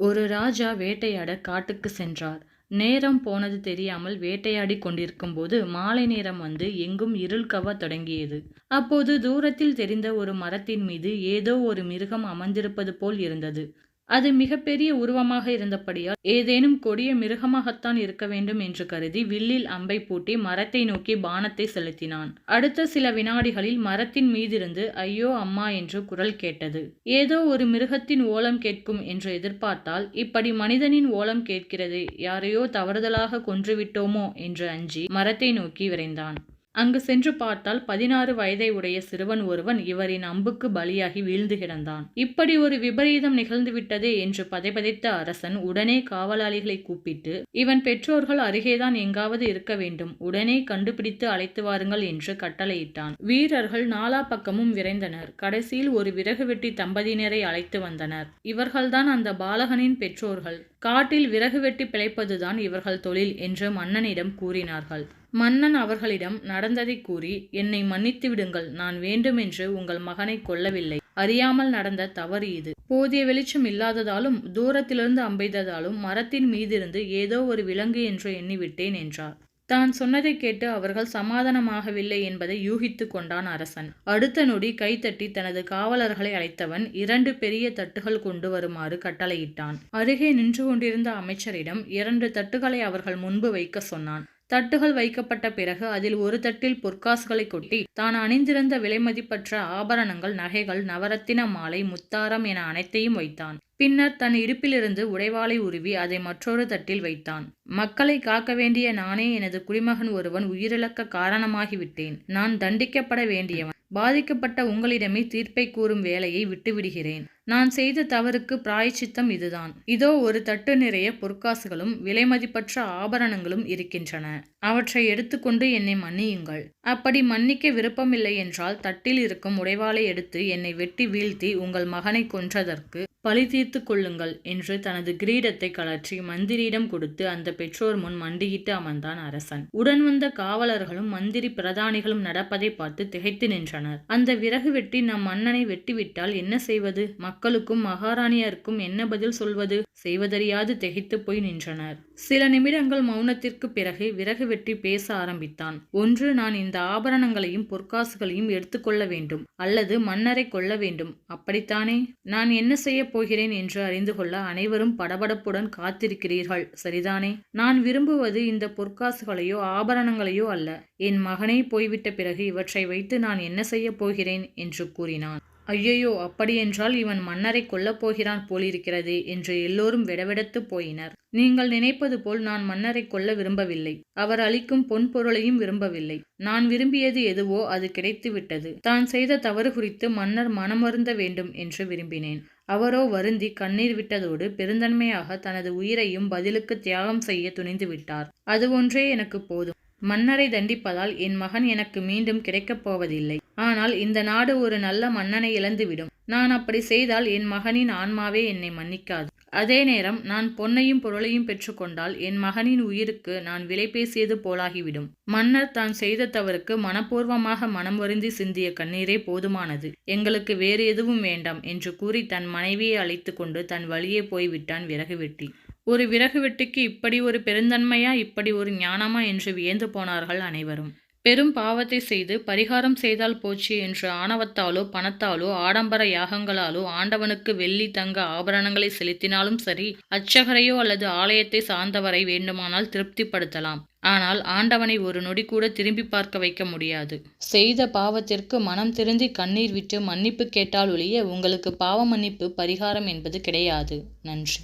ஒரு ராஜா வேட்டையாட காட்டுக்கு சென்றார். நேரம் போனது தெரியாமல் வேட்டையாடிக் கொண்டிருக்கும்போது மாலை நேரம் வந்து எங்கும் இருள் கவ தொடங்கியது. அப்போது தூரத்தில் தெரிந்த ஒரு மரத்தின் மீது ஏதோ ஒரு மிருகம் அமர்ந்திருப்பது போல் இருந்தது. அது மிகப்பெரிய உருவமாக இருந்தபடியால் ஏதேனும் கொடிய மிருகமாகத்தான் இருக்க வேண்டும் என்று கருதி வில்லில் அம்பை பூட்டி மரத்தை நோக்கி பானத்தை செலுத்தினான். அடுத்த சில வினாடிகளில் மரத்தின் மீதிருந்து ஐயோ அம்மா என்று குரல் கேட்டது. ஏதோ ஒரு மிருகத்தின் ஓலம் கேட்கும் என்று எதிர்பார்த்தால் இப்படி மனிதனின் ஓலம் கேட்கிறது யாரையோ தவறுதலாகக் கொன்றுவிட்டோமோ என்று அஞ்சி மரத்தை நோக்கி விரைந்தான். அங்கு சென்று பார்த்தால் பதினாறு வயதை உடைய சிறுவன் ஒருவன் இவரின் அம்புக்கு பலியாகி வீழ்ந்து கிடந்தான். இப்படி ஒரு விபரீதம் நிகழ்ந்துவிட்டதே என்று பதைபதைத்த அரசன் உடனே காவலாளிகளை கூப்பிட்டு இவன் பெற்றோர்கள் அருகேதான் எங்காவது இருக்க வேண்டும். உடனே கண்டுபிடித்து அழைத்து வாருங்கள் என்று கட்டளையிட்டான். வீரர்கள் நாலா பக்கமும் விரைந்தனர். கடைசியில் ஒரு விறகு வெட்டி தம்பதியினரை அழைத்து வந்தனர். இவர்கள்தான் அந்த பாலகனின் பெற்றோர்கள். காட்டில் விறகு வெட்டி பிழைப்பதுதான் இவர்கள் தொழில் என்று மன்னனிடம் கூறினார்கள். மன்னன் அவர்களிடம் நடந்ததைக் கூறி என்னை மன்னித்து விடுங்கள் நான் வேண்டுமென்று உங்கள் மகனைக் கொல்லவில்லை. அறியாமல் நடந்த தவறு இது. போதிய வெளிச்சம் இல்லாததாலும் தூரத்திலிருந்து அம்பெய்ததாலும் மரத்தின் மீதிருந்து ஏதோ ஒரு விலங்கு என்று எண்ணிவிட்டேன் என்றார். தான் சொன்னதைக் கேட்டு அவர்கள் சமாதானமாகவில்லை என்பதை யூகித்து கொண்டான் அரசன். அடுத்த நொடி கைதட்டி தனது காவலர்களை அழைத்தவன் இரண்டு பெரிய தட்டுகள் கொண்டு வருமாறு கட்டளையிட்டான். அருகே நின்று கொண்டிருந்த அமைச்சரிடம் இரண்டு தட்டுகளை அவர்கள் முன்பு வைக்கச் சொன்னான். தட்டுகள் வைக்கப்பட்ட பிறகு அதில் ஒரு தட்டில் பொற்காசுகளை கொட்டி தான் அணிந்திருந்த விலைமதிப்பற்ற ஆபரணங்கள் நகைகள் நவரத்தின மாலை முத்தாரம் என அனைத்தையும் வைத்தான். பின்னர் தன் இருப்பிலிருந்து உடைவாளை உருவி அதை மற்றொரு தட்டில் வைத்தான். மக்களை காக்க வேண்டிய நானே எனது குடிமகன் ஒருவன் உயிரிழக்க காரணமாகிவிட்டேன். நான் தண்டிக்கப்பட வேண்டியவன். பாதிக்கப்பட்ட உங்களிடமே தீர்ப்பை கூறும் வேலையை விட்டுவிடுகிறேன். நான் செய்த தவறுக்கு பிராய்ச்சித்தம் இதுதான். இதோ ஒரு தட்டு நிறைய பொற்காசுகளும் விலைமதிப்பற்ற ஆபரணங்களும் இருக்கின்றன. அவற்றை எடுத்துக்கொண்டு என்னை மன்னியுங்கள். அப்படி மன்னிக்க விருப்பமில்லை என்றால் தட்டில் இருக்கும் உடைவாளை எடுத்து என்னை வெட்டி வீழ்த்தி உங்கள் மகனை கொன்றதற்கு பழி தீர்த்து கொள்ளுங்கள் என்று தனது கிரீடத்தை கழற்றி மந்திரியிடம் கொடுத்து அந்த பெற்றோர் முன் மண்டியிட்டு அமர்ந்தான் அரசன். உடன் வந்த காவலர்களும் மந்திரி பிரதானிகளும் நடப்பதை பார்த்து திகைத்து நின்றனர். அந்த விறகு வெட்டி நம் மன்னனை வெட்டிவிட்டால் என்ன செய்வது? மக்களுக்கும் மகாராணியாருக்கும் என்ன பதில் சொல்வது? செய்வதறியாது திகைத்து போய் நின்றனர். சில நிமிடங்கள் மௌனத்திற்கு பிறகு விறகு வெட்டி பேச ஆரம்பித்தான். ஒன்று நான் இந்த ஆபரணங்களையும் பொற்காசுகளையும் எடுத்துக்கொள்ள வேண்டும். அல்லது மன்னரைக் கொல்ல வேண்டும். அப்படித்தானே? நான் என்ன செய்யப் போகிறேன் என்று அறிந்து கொள்ள அனைவரும் படபடப்புடன் காத்திருக்கிறீர்கள் சரிதானே? நான் விரும்புவது இந்த பொற்காசுகளையோ ஆபரணங்களையோ அல்ல. என் மகனே போய்விட்ட பிறகு இவற்றை வைத்து நான் என்ன செய்யப் போகிறேன்? என்று கூறினான். ஐயையோ அப்படியென்றால் இவன் மன்னரைக் கொல்லப் போகிறான் போலிருக்கிறதே என்று எல்லோரும் விடவிடத்து போயினர். நீங்கள் நினைப்பது போல் நான் மன்னரைக் கொல்ல விரும்பவில்லை. அவர் அளிக்கும் பொன் பொருளையும் விரும்பவில்லை. நான் விரும்பியது எதுவோ அது கிடைத்துவிட்டது. தான் செய்த தவறு குறித்து மன்னர் மனமருந்த வேண்டும் என்று விரும்பினேன். அவரோ வருந்தி கண்ணீர் விட்டதோடு பெருந்தன்மையாக தனது உயிரையும் பதிலுக்கு தியாகம் செய்ய துணிந்துவிட்டார். அது ஒன்றே எனக்குப் போதும். மன்னரை தண்டிப்பதால் என் மகன் எனக்கு மீண்டும் கிடைக்கப் போவதில்லை. ஆனால் இந்த நாடு ஒரு நல்ல மன்னனை இழந்துவிடும். நான் அப்படி செய்தால் என் மகனின் ஆன்மாவே என்னை மன்னிக்காது. அதே நேரம் நான் பொன்னையும் பொருளையும் பெற்றுக்கொண்டால் என் மகனின் உயிருக்கு நான் விலை பேசியது போலாகிவிடும். மன்னர் தான் செய்த தவறுக்கு மனப்பூர்வமாக மனம் வருந்தி சிந்திய கண்ணீரே போதுமானது. எங்களுக்கு வேறு எதுவும் வேண்டாம் என்று கூறி தன் மனைவியை அழைத்து கொண்டு தன் வழியே போய்விட்டான் விறகு வெட்டி. ஒரு விறகு வெட்டிக்கு இப்படி ஒரு பெருந்தன்மையா இப்படி ஒரு ஞானமா என்று வியந்து போனார்கள் அனைவரும். பெரும் பாவத்தை செய்து பரிகாரம் செய்தால் போச்சு என்று ஆணவத்தாலோ பணத்தாலோ ஆடம்பர யாகங்களாலோ ஆண்டவனுக்கு வெள்ளி தங்க ஆபரணங்களை செலுத்தினாலும் சரி அச்சகரையோ அல்லது ஆலயத்தை சார்ந்தவரை வேண்டுமானால் திருப்திப்படுத்தலாம். ஆனால் ஆண்டவனை ஒரு நொடி கூட திரும்பி பார்க்க வைக்க முடியாது. செய்த பாவத்திற்கு மனம் திருந்தி கண்ணீர் விட்டு மன்னிப்பு கேட்டால் ஒழிய உங்களுக்கு பாவ மன்னிப்பு பரிகாரம் என்பது கிடையாது. நன்றி.